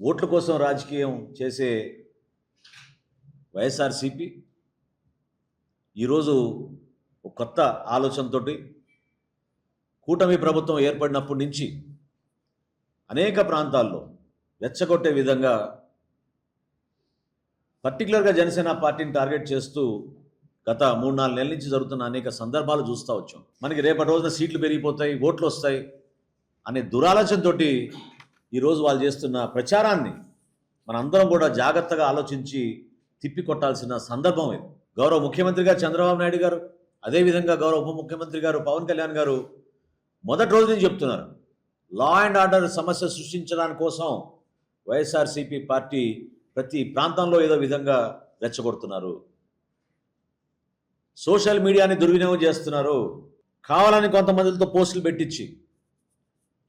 ఓట్ల కోసం రాజకీయం చేసే వైఎస్ఆర్సిపి ఈరోజు ఒక కొత్త ఆలోచనతో కూటమి ప్రభుత్వం ఏర్పడినప్పటి నుంచి అనేక ప్రాంతాల్లో రెచ్చగొట్టే విధంగా పర్టికులర్గా జనసేన పార్టీని టార్గెట్ చేస్తూ గత మూడు నాలుగు నెలల నుంచి జరుగుతున్న అనేక సందర్భాలు చూస్తూ వచ్చాం. మనకి రేపటి రోజున సీట్లు పెరిగిపోతాయి ఓట్లు వస్తాయి అనే దురాలోచనతోటి ఈరోజు వాళ్ళు చేస్తున్న ప్రచారాన్ని మనందరం కూడా జాగ్రత్తగా ఆలోచించి తిప్పికొట్టాల్సిన సందర్భం ఇది. గౌరవ ముఖ్యమంత్రిగా చంద్రబాబు నాయుడు గారు అదేవిధంగా గౌరవ ఉప ముఖ్యమంత్రి గారు పవన్ కళ్యాణ్ గారు మొదటి రోజు నుంచి చెప్తున్నారు. లా అండ్ ఆర్డర్ సమస్య సృష్టించడానికి కోసం వైఎస్ఆర్సీపీ పార్టీ ప్రతి ప్రాంతంలో ఏదో విధంగా రెచ్చగొడుతున్నారు. సోషల్ మీడియాని దుర్వినియోగం చేస్తున్నారు. కావాలని కొంతమందితో పోస్టులు పెట్టించి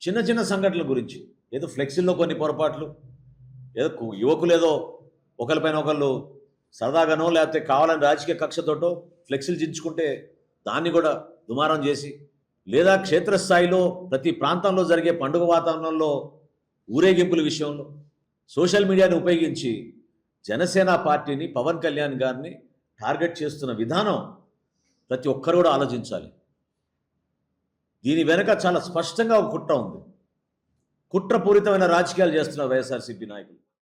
చిన్న చిన్న సంఘటనల గురించి ఏదో ఫ్లెక్సీల్లో కొన్ని పొరపాట్లు ఏదో యువకులు ఏదో ఒకరిపైన ఒకళ్ళు సరదాగానో లేకపోతే కావాలని రాజకీయ కక్షతోటో ఫ్లెక్సీలు చించుకుంటే దాన్ని కూడా దుమారం చేసి లేదా క్షేత్రస్థాయిలో ప్రతి ప్రాంతంలో జరిగే పండుగ వాతావరణంలో ఊరేగింపుల విషయంలో సోషల్ మీడియాని ఉపయోగించి జనసేన పార్టీని పవన్ కళ్యాణ్ గారిని టార్గెట్ చేస్తున్న విధానం ప్రతి ఒక్కరు కూడా ఆలోచించాలి. దీని వెనక చాలా స్పష్టంగా ఒక కుట్ర ఉంది. కుట్రపూరితమైన రాజకీయాలు చేస్తున్న వైఎస్ఆర్సీపీ నాయకులు.